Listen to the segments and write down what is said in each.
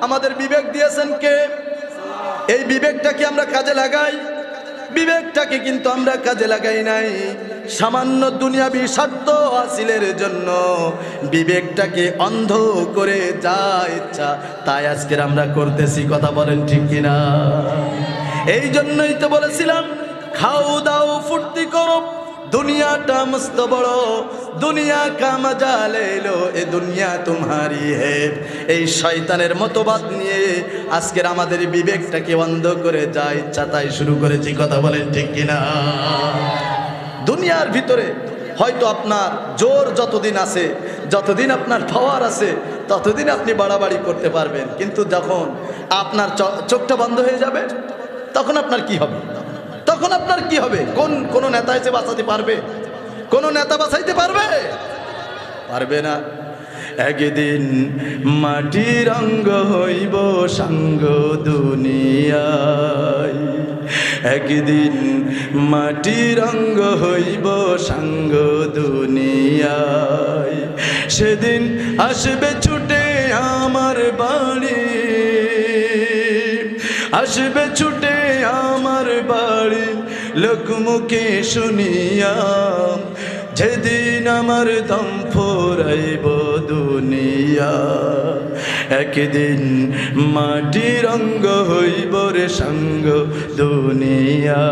আমাদের বিবেক দিয়েছেন কে? এই বিবেকটাকে আমরা কাজে লাগাই। বিবেকটাকে কিন্তু আমরা কাজে লাগাই নাই। সামান্য দুনিয়াবি স্বার্থ হাসিলের জন্য বিবেকটাকে অন্ধ করে যা ইচ্ছা তাই আজকের আমরা করতেছি, কথা বলেন ঠিক কিনা? এই জন্যই তো বলেছিলাম, খাও দাও, ফুর্তি করো। দুনিয়াটা মস্ত বড়, দুনিয়া কা মজা লো এ দুনিয়া তোমারি হে এই শয়তানের মতবাদ নিয়ে আজকের আমাদের বিবেকটাকে বন্ধ করে যা ইচ্ছা তাই শুরু করেছি কথা বলেন ঠিক কিনা? দুনিয়ার ভিতরে হয়তো আপনার জোর যতদিন আছে, যতদিন আপনার পাওয়ার আছে, ততদিন আপনি বাড়াবাড়ি করতে পারবেন। কিন্তু যখন আপনার চোখটা বন্ধ হয়ে যাবে, তখন আপনার কি হবে? তখন আপনার কি হবে? কোন কোন নেতা এসে বাঁচাতে পারবে? কোন নেতা বাঁচাইতে পারবে? পারবে না। একদিন মাটির অঙ্গ হইব সাঙ্গ দুনিয়ায়। একদিন মাটির অঙ্গ হইব সাঙ্গ দুনিয়ায়। সেদিন আসবে ছুটে আমার বাড়ি আসবে ছুটে বাড়ি লোকমুখে শুনিয়া, যেদিন আমার দম ফোরাইব দুনিয়া, একদিন মাটি রঙ্গ হইব রে সঙ্গ দুনিয়া।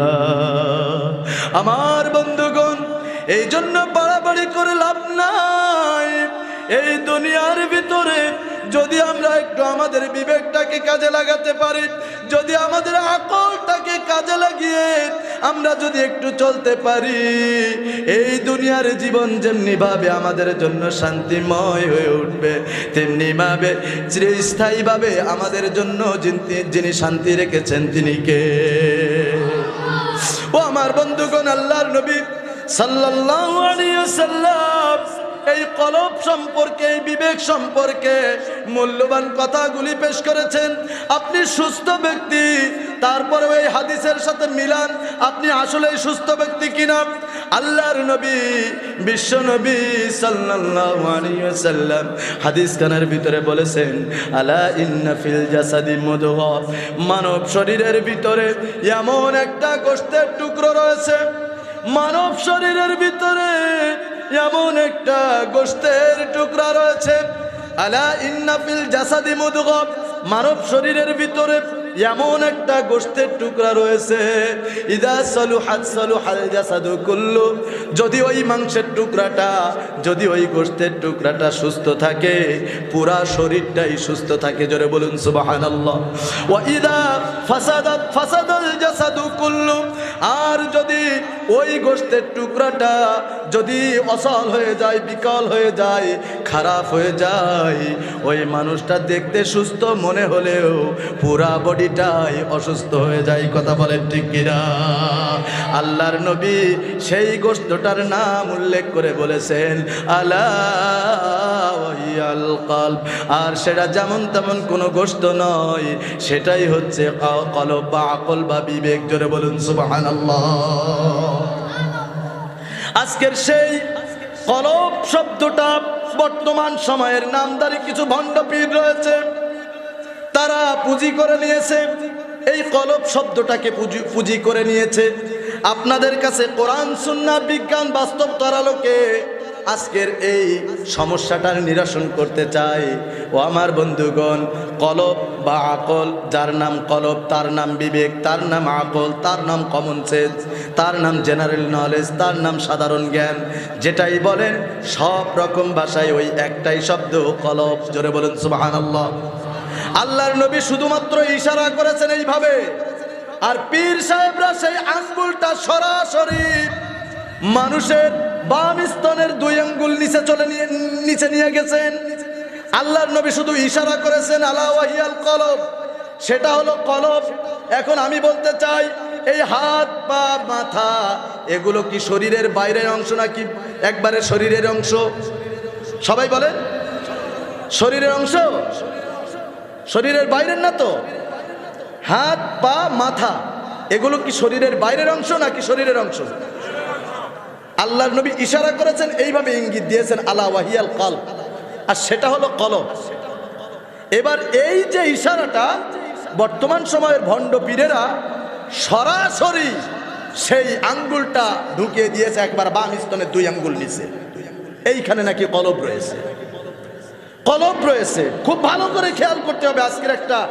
আমার বন্ধুগণ এই জন্য বাড়াবাড়ি করে লাভ নাই। এই দুনিয়ার ভিতরে যদি আমরা একটু আমাদের বিবেকটাকে কাজে লাগাতে পারি, যদি আমাদের আকলটাকে কাজে লাগিয়ে আমরা যদি একটু চলতে পারি, এই দুনিয়ার জীবন যেমনি ভাবে আমাদের জন্য শান্তিময় হয়ে উঠবে, তেমনি ভাবে চিরস্থায়ীভাবে আমাদের জন্য যিনি- যিনি শান্তি রেখেছেন তিনি কে? ও আমার বন্ধুগণ, আল্লাহর নবী সাল্লাল্লাহু আলাইহি ওয়াসাল্লাম এই কলব সম্পর্কে, এই বিবেক সম্পর্কে মূল্যবান কথাগুলি পেশ করেছেন। আপনি সুস্থ ব্যক্তি তারপরে এই হাদিসের সাথে মিলান। আপনি আসলে সুস্থ ব্যক্তি কিনা? আল্লাহর নবী, বিশ্ব নবী ওয়াসাল্লাম হাদিস খানের ভিতরে বলেছেন, আলা ইন্না ফিল জাসাদি মুদগা। মানব শরীরের ভিতরে এমন একটা গোশতের টুকরো রয়েছে। মানব শরীরের ভিতরে এমন একটা গোশতের টুকরা রয়েছে। আলা ইন্না ফিল জাসাদি মুদগা মানব শরীরের ভিতরে এমন একটা গোশতের টুকরা রয়েছে। ইদা সলু হাত সলু জাসাদু কুল্লু। যদি ওই মাংসের টুকরাটা, যদি ওই গোশতের টুকরাটা সুস্থ থাকে, পুরা শরীরটাই সুস্থ থাকে, জোরে বলুন সুবহানাল্লাহ। ওয়া ইদা ফাসাদাত, ফাসাদাল জাসাদু কুল্লু। আর যদি ওই গোশতের টুকরাটা যদি অসল হয়ে যায়, বিকল হয়ে যায়, খারাপ হয়ে যায়, ওই মানুষটা দেখতে সুস্থ মনে হলেও পুরা বডিটাই অসুস্থ হয়ে যায়। কথা বলেন ঠিক কিনা? আল্লাহর নবী সেই গোশতটার নাম উল্লেখ করে বলেছেন, আলা ওয়াহিয়াল কলব। আর সেটা যেমন তেমন কোনো গোশত নয়, সেটাই হচ্ছে কলব বা আকল বা বিবেক। জোরে বলুন, সুবহানাল্লাহ। আজকের সেই কলব শব্দটা বর্তমান সময়ের নামদারি কিছু ভণ্ডপীর রয়েছে। তারা পুঁজি করে নিয়েছে। এই কলব শব্দটাকে পুঁজি পুঁজি করে নিয়েছে। আপনাদের কাছে কোরআন সুন্না বিজ্ঞান, বাস্তব তরালোকে আজকের এই সমস্যাটার নিরসন করতে চাই। ও আমার বন্ধুগণ, কলব বা আকল, যার নাম কলব, তার নাম বিবেক, তার নাম আকল, তার নাম কমন সেন্স তার নাম জেনারেল নলেজ তার নাম সাধারণ জ্ঞান। যেটাই বলেন, সব রকম ভাষায় ওই একটাই শব্দ, কলব। জোরে বলেন, সুবহানাল্লাহ। আল্লাহর নবী শুধুমাত্র ইশারা করেছেন এইভাবে। আর পীর সাহেবরা সেই আঙ্গুলটা সরাসরি মানুষের বাম স্তনের দুই আঙ্গুল নিচে চলে নিয়ে, নিচে নিয়ে গেছেন। আল্লাহর নবী শুধু ইশারা করেছেন, আলা ওয়াহিয়াল কলব। সেটা হলো কলব। এখন আমি বলতে চাই এই হাত, পা, মাথা, এগুলো কি শরীরের বাইরের অংশ নাকি একবারে শরীরের অংশ? সবাই বলেন। শরীরের অংশ? শরীরের বাইরের না তো? হাত, পা, মাথা, এগুলো কি শরীরের বাইরের অংশ নাকি শরীরের অংশ? আল্লাহর নবী ইশারা করেছেন, এইভাবে ইঙ্গিত দিয়েছেন, আলা ওয়াহিয়াল কল আর সেটা হলো কলব। এবার এই যে ইশারাটা, বর্তমান সময়ের ভণ্ড পীরেরা সরাসরি সেই আঙ্গুলটা ঢুকিয়ে দিয়েছে একবার বাম স্তনের দুই আঙ্গুল নিচে। এইখানে নাকি কলব রয়েছে। কলব রয়েছে। খুব ভালো করে খেয়াল করতে হবে আজকের একটা